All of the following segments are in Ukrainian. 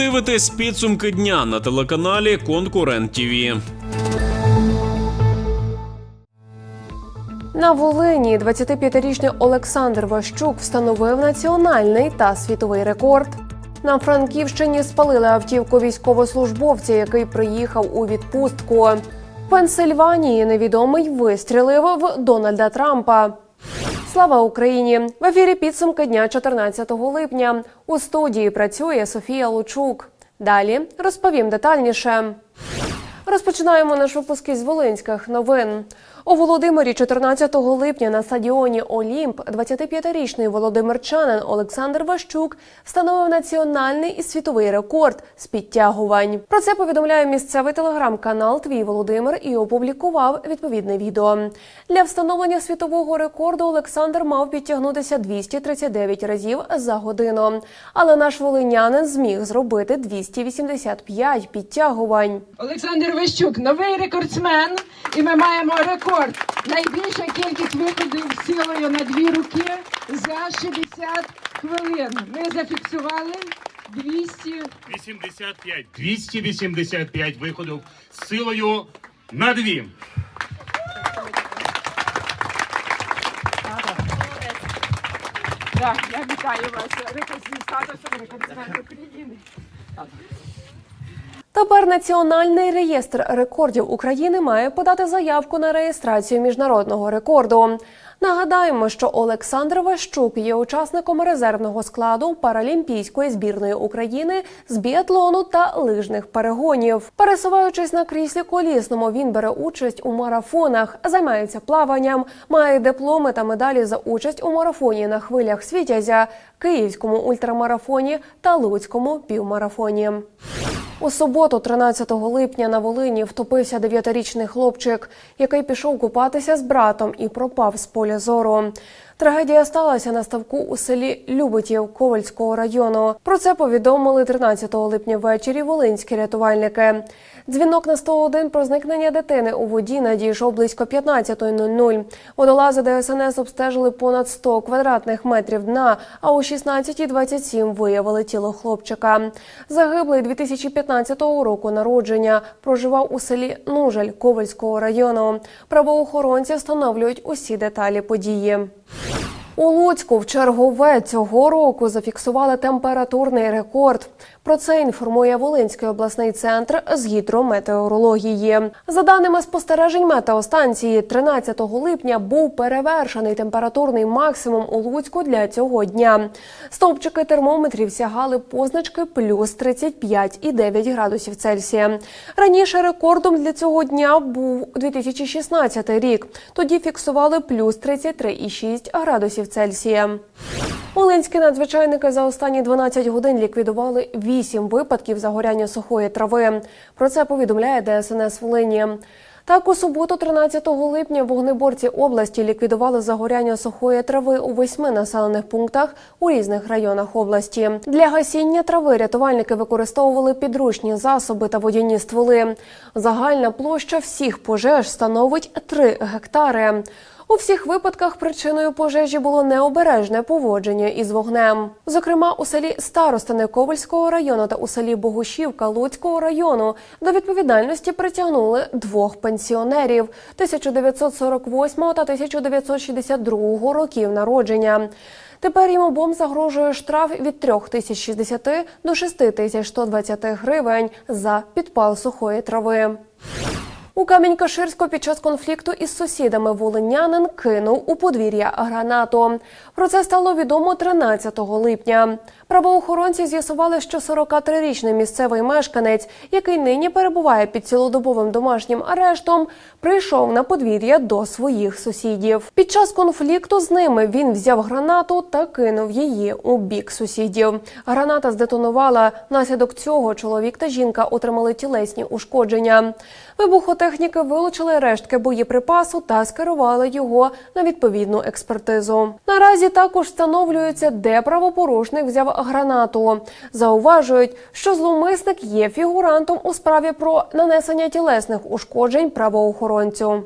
дивитесь підсумки дня на телеканалі Конкурент ТІВІ. На Волині 25-річний Олександр Ващук встановив національний та світовий рекорд. На Франківщині спалили автівку військовослужбовця, який приїхав у відпустку. В Пенсильванії невідомий вистрілив в Дональда Трампа. Слава Україні! В ефірі підсумки дня 14 липня. У студії працює Софія Лучук. Далі розповім детальніше. Розпочинаємо наш випуск із Волинських новин. У Володимирі 14 липня на стадіоні Олімп 25-річний володимирчанин Олександр Ващук встановив національний і світовий рекорд з підтягувань. Про це повідомляє місцевий телеграм-канал Твій Володимир і опублікував відповідне відео. Для встановлення світового рекорду Олександр мав підтягнутися 239 разів за годину. Але наш волинянин зміг зробити 285 підтягувань. Олександр Вищук, новий рекордсмен, і ми маємо рекорд. Найбільша кількість виходів силою на дві руки за 60 хвилин. Ми зафіксували 200 85. 285 виходів з силою на дві. Так, я вітаю вас рекордним статусом рекордсмен України. Тепер Національний реєстр рекордів України має подати заявку на реєстрацію міжнародного рекорду. Нагадаємо, що Олександр Ващук є учасником резервного складу Паралімпійської збірної України з біатлону та лижних перегонів. Пересуваючись на кріслі колісному, він бере участь у марафонах, займається плаванням, має дипломи та медалі за участь у марафоні на хвилях Світязя, Київському ультрамарафоні та Луцькому півмарафоні. У суботу, 13 липня, на Волині втопився дев'ятирічний хлопчик, який пішов купатися з братом і пропав з поля зору. Трагедія сталася на ставку у селі Любитів Ковальського району. Про це повідомили 13 липня ввечері волинські рятувальники. Дзвінок на 101 про зникнення дитини у воді надійшов близько 15.00. Водолази ДСНС обстежили понад 100 квадратних метрів дна, а о 16.27 виявили тіло хлопчика. Загиблий 2015 року народження проживав у селі Нужель Ковальського району. Правоохоронці встановлюють усі деталі події. У Луцьку в чергове цього року зафіксували температурний рекорд. Про це інформує Волинський обласний центр з гідрометеорології. За даними спостережень метеостанції, 13 липня був перевершений температурний максимум у Луцьку для цього дня. Стовпчики термометрів сягали позначки плюс 35,9 градусів Цельсія. Раніше рекордом для цього дня був 2016 рік. Тоді фіксували плюс 33,6 градусів Цельсія. Волинські надзвичайники за останні 12 годин ліквідували 8 випадків загоряння сухої трави. Про це повідомляє ДСНС Волині. Так, у суботу, 13 липня, вогнеборці області ліквідували загоряння сухої трави у восьми населених пунктах у різних районах області. Для гасіння трави рятувальники використовували підручні засоби та водяні стволи. Загальна площа всіх пожеж становить 3 гектари. У всіх випадках причиною пожежі було необережне поводження із вогнем. Зокрема, у селі Старостини Ковальського району та у селі Богушівка Луцького району до відповідальності притягнули двох пенсіонерів 1948 та 1962 років народження. Тепер їм обом загрожує штраф від 3060 до 6120 гривень за підпал сухої трави. У Камінь-Каширську під час конфлікту із сусідами волинянин кинув у подвір'я гранату. Про це стало відомо 13 липня. Правоохоронці з'ясували, що 43-річний місцевий мешканець, який нині перебуває під цілодобовим домашнім арештом, прийшов на подвір'я до своїх сусідів. Під час конфлікту з ними він взяв гранату та кинув її у бік сусідів. Граната здетонувала. Наслідок цього чоловік та жінка отримали тілесні ушкодження. Вибухотехніки вилучили рештки боєприпасу та скерували його на відповідну експертизу. Наразі також встановлюється, де правопорушник взяв гранату. Зауважують, що зловмисник є фігурантом у справі про нанесення тілесних ушкоджень правоохоронцю.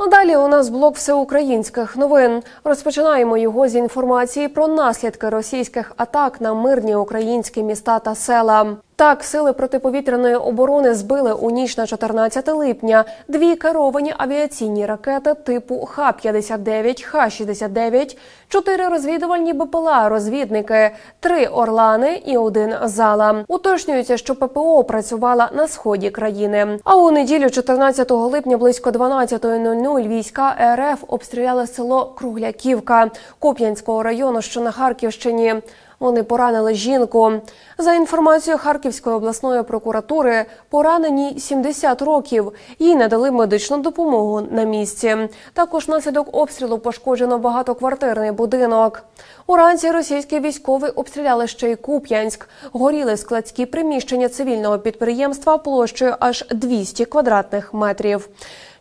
Ну, Далі у нас блок всеукраїнських новин. Розпочинаємо його з інформації про наслідки російських атак на мирні українські міста та села. Так, сили протиповітряної оборони збили у ніч на 14 липня дві керовані авіаційні ракети типу Х-59, Х-69, чотири розвідувальні БПЛА, розвідники, три орлани і один зала. Уточнюється, що ППО працювала на сході країни. А у неділю, 14 липня, близько 12.00 війська РФ обстріляли село Кругляківка Куп'янського району, що на Харківщині. Вони поранили жінку. За інформацією Харківської обласної прокуратури, пораненій 70 років. Їй надали медичну допомогу на місці. Також внаслідок обстрілу пошкоджено багатоквартирний будинок. Уранці російські військові обстріляли ще й Куп'янськ. Горіли складські приміщення цивільного підприємства площею аж 200 квадратних метрів.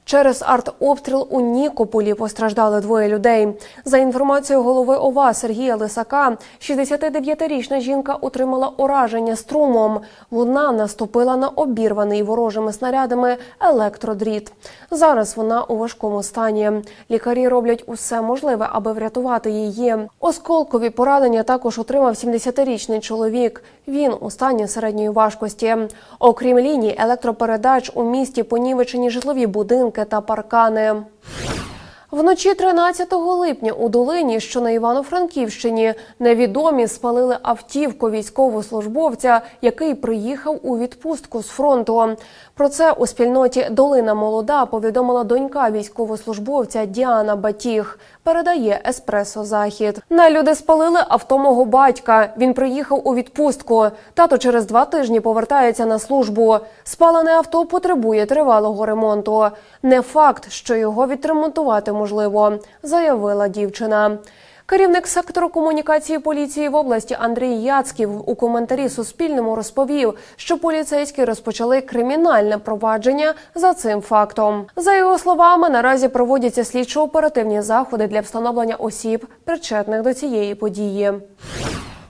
Через артобстріл у Нікополі постраждали двоє людей. За інформацією голови ОВА Сергія Лисака, 69-річна жінка отримала ураження струмом. Вона наступила на обірваний ворожими снарядами електродріт. Зараз вона у важкому стані. Лікарі роблять усе можливе, аби врятувати її. Осколкові поранення також отримав 70-річний чоловік. Він у стані середньої важкості. Окрім ліній електропередач у місті понівечені житлові будинки та паркани. Вночі 13 липня у долині, що на Івано-Франківщині, невідомі спалили автівку військовослужбовця, який приїхав у відпустку з фронту. Про це у спільноті Долина Молода повідомила донька військовослужбовця Діана Батіг. Передає Еспресо Захід. На люди спалили авто мого батька. Він приїхав у відпустку. Тато через два тижні повертається на службу. Спалене авто потребує тривалого ремонту. Не факт, що його відремонтувати можливо, заявила дівчина. Керівник сектору комунікації поліції в області Андрій Яцьків у коментарі Суспільному розповів, що поліцейські розпочали кримінальне провадження за цим фактом. За його словами, наразі проводяться слідчо-оперативні заходи для встановлення осіб, причетних до цієї події.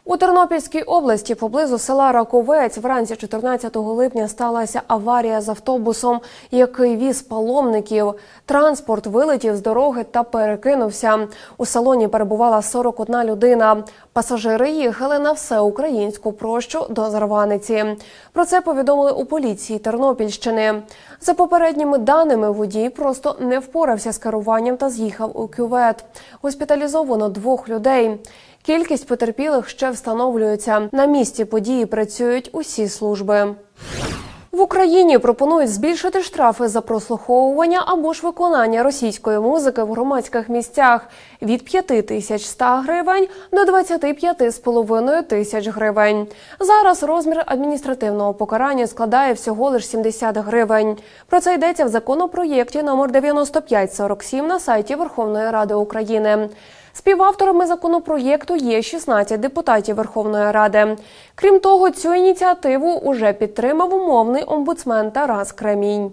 У Тернопільській області поблизу села Раковець вранці 14 липня сталася аварія з автобусом, який віз паломників. Транспорт вилетів з дороги та перекинувся. У салоні перебувала 41 людина. Пасажири їхали на всеукраїнську прощу до Зарваниці. Про це повідомили у поліції Тернопільщини. За попередніми даними, водій просто не впорався з керуванням та з'їхав у кювет. Госпіталізовано двох людей. Кількість потерпілих ще встановлюється. На місці події працюють усі служби. В Україні пропонують збільшити штрафи за прослуховування або ж виконання російської музики в громадських місцях від 5 тисяч 100 гривень до 25,5 тисяч гривень. Зараз розмір адміністративного покарання складає всього лише 70 гривень. Про це йдеться в законопроєкті номер 9547 на сайті Верховної Ради України. Співавторами законопроєкту є 16 депутатів Верховної Ради. Крім того, цю ініціативу уже підтримав умовний омбудсмен Тарас Кремінь.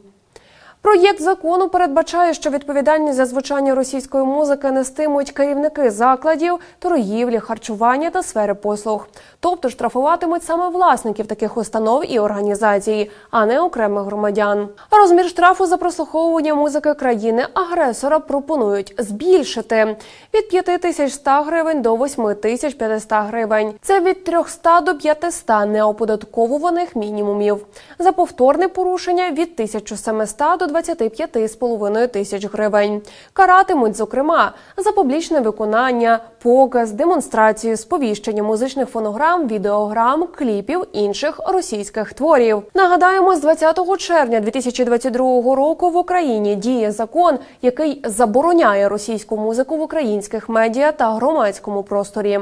Проєкт закону передбачає, що відповідальність за звучання російської музики нестимуть керівники закладів, торгівлі, харчування та сфери послуг. Тобто штрафуватимуть саме власників таких установ і організацій, а не окремих громадян. Розмір штрафу за прослуховування музики країни-агресора пропонують збільшити від 5100 гривень до 8500 гривень. Це від 300 до 500 неоподатковуваних мінімумів. За повторне порушення від 1700 до 25,5 тисяч гривень. Каратимуть, зокрема, за публічне виконання, показ, демонстрацію, сповіщення музичних фонограм, відеограм, кліпів інших російських творів. Нагадаємо, з 20 червня 2022 року в Україні діє закон, який забороняє російську музику в українських медіа та громадському просторі.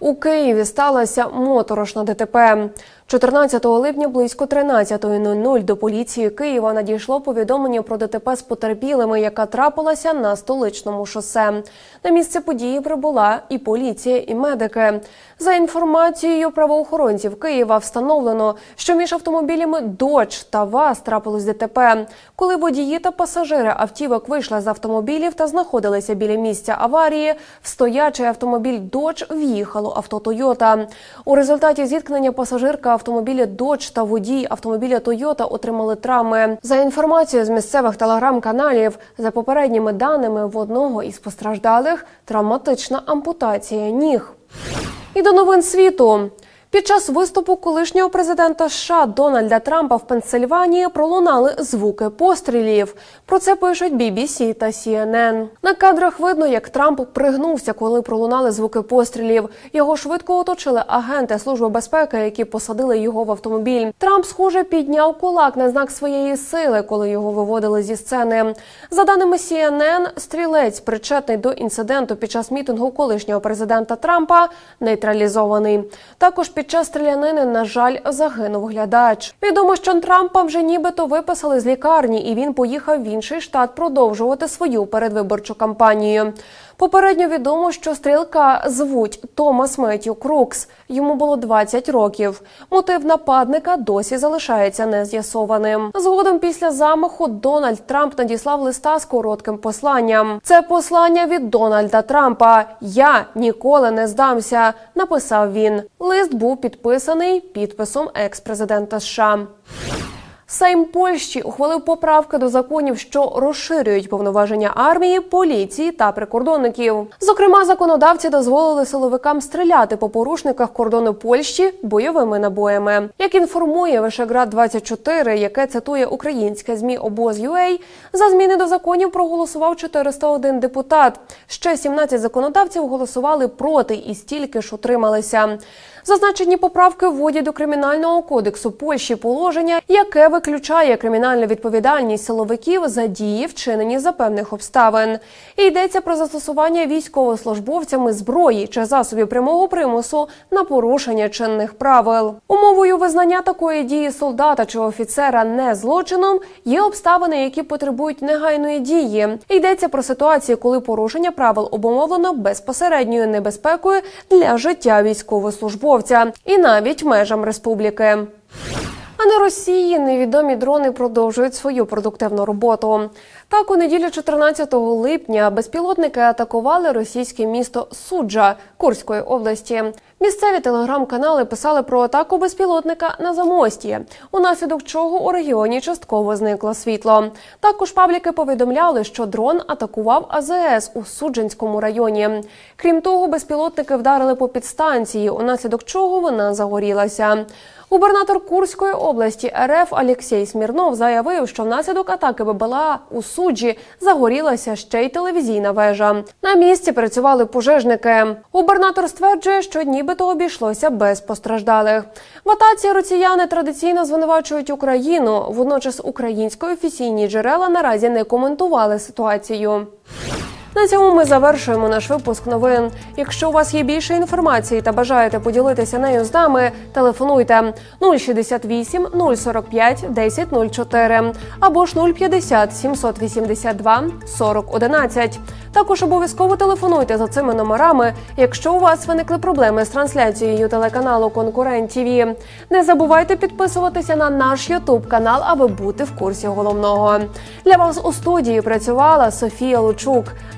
У Києві сталося моторошна ДТП. 14 липня близько 13.00 до поліції Києва надійшло повідомлення про ДТП з потерпілими, яка трапилася на столичному шосе. На місце події прибула і поліція, і медики. За інформацією правоохоронців Києва встановлено, що між автомобілями Додж та ВАЗ трапилось ДТП. Коли водії та пасажири автівок вийшли з автомобілів та знаходилися біля місця аварії, в стоячий автомобіль Додж в'їхало авто Тойота. У результаті зіткнення пасажирка автомобіля Додж та водій автомобіля Тойота отримали травми. За інформацією з місцевих телеграм-каналів, за попередніми даними, в одного із постраждалих травматична ампутація ніг. І до новин світу. Під час виступу колишнього президента США Дональда Трампа в Пенсильванії пролунали звуки пострілів. Про це пишуть BBC та CNN. На кадрах видно, як Трамп пригнувся, коли пролунали звуки пострілів. Його швидко оточили агенти служби безпеки, які посадили його в автомобіль. Трамп, схоже, підняв кулак на знак своєї сили, коли його виводили зі сцени. За даними CNN, стрілець, причетний до інциденту під час мітингу колишнього президента Трампа, нейтралізований. Також під час стрілянини, на жаль, загинув глядач. Відомо, що Трампа вже нібито виписали з лікарні, і він поїхав в інший штат продовжувати свою передвиборчу кампанію. Попередньо відомо, що стрілка звуть Томас Меттю Крукс. Йому було 20 років. Мотив нападника досі залишається нез'ясованим. Згодом після замаху Дональд Трамп надіслав листа з коротким посланням. Це послання від Дональда Трампа. Я ніколи не здамся. Написав він. Лист був підписаний підписом екс-президента США. Сейм Польщі ухвалив поправки до законів, що розширюють повноваження армії, поліції та прикордонників. Зокрема, законодавці дозволили силовикам стріляти по порушниках кордону Польщі бойовими набоями. Як інформує Вишеград 24 яке цитує українське змі обоз.ua, за зміни до законів проголосував 401 депутат. Ще 17 законодавців голосували проти і стільки ж утрималися. Зазначені поправки вводять до кримінального кодексу Польщі положення, яке виключає кримінальну відповідальність силовиків за дії, вчинені за певних обставин. І йдеться про застосування військовослужбовцями зброї чи засобів прямого примусу на порушення чинних правил. Умовою визнання такої дії солдата чи офіцера не злочином є обставини, які потребують негайної дії. Йдеться про ситуації, коли порушення правил обумовлено безпосередньою небезпекою для життя військовослужбовця і навіть межам республіки. А на Росії невідомі дрони продовжують свою продуктивну роботу. Так, у неділю 14 липня безпілотники атакували російське місто Суджа Курської області. Місцеві телеграм-канали писали про атаку безпілотника на замості, унаслідок чого у регіоні частково зникло світло. Також пабліки повідомляли, що дрон атакував АЗС у Суджанському районі. Крім того, безпілотники вдарили по підстанції, унаслідок чого вона загорілася. Губернатор Курської області РФ Олексій Смірнов заявив, що внаслідок атаки ББЛА у суджі загорілася ще й телевізійна вежа. На місці працювали пожежники. Губернатор стверджує, що нібито обійшлося без постраждалих. В атаці росіяни традиційно звинувачують Україну. Водночас українські офіційні джерела наразі не коментували ситуацію. На цьому ми завершуємо наш випуск новин. Якщо у вас є більше інформації та бажаєте поділитися нею з нами, телефонуйте 068 045 1004 або ж 050 782 40 11. Також обов'язково телефонуйте за цими номерами, якщо у вас виникли проблеми з трансляцією телеканалу Конкурент ТВ. Не забувайте підписуватися на наш Ютуб канал, аби бути в курсі головного. Для вас у студії працювала Софія Лучук.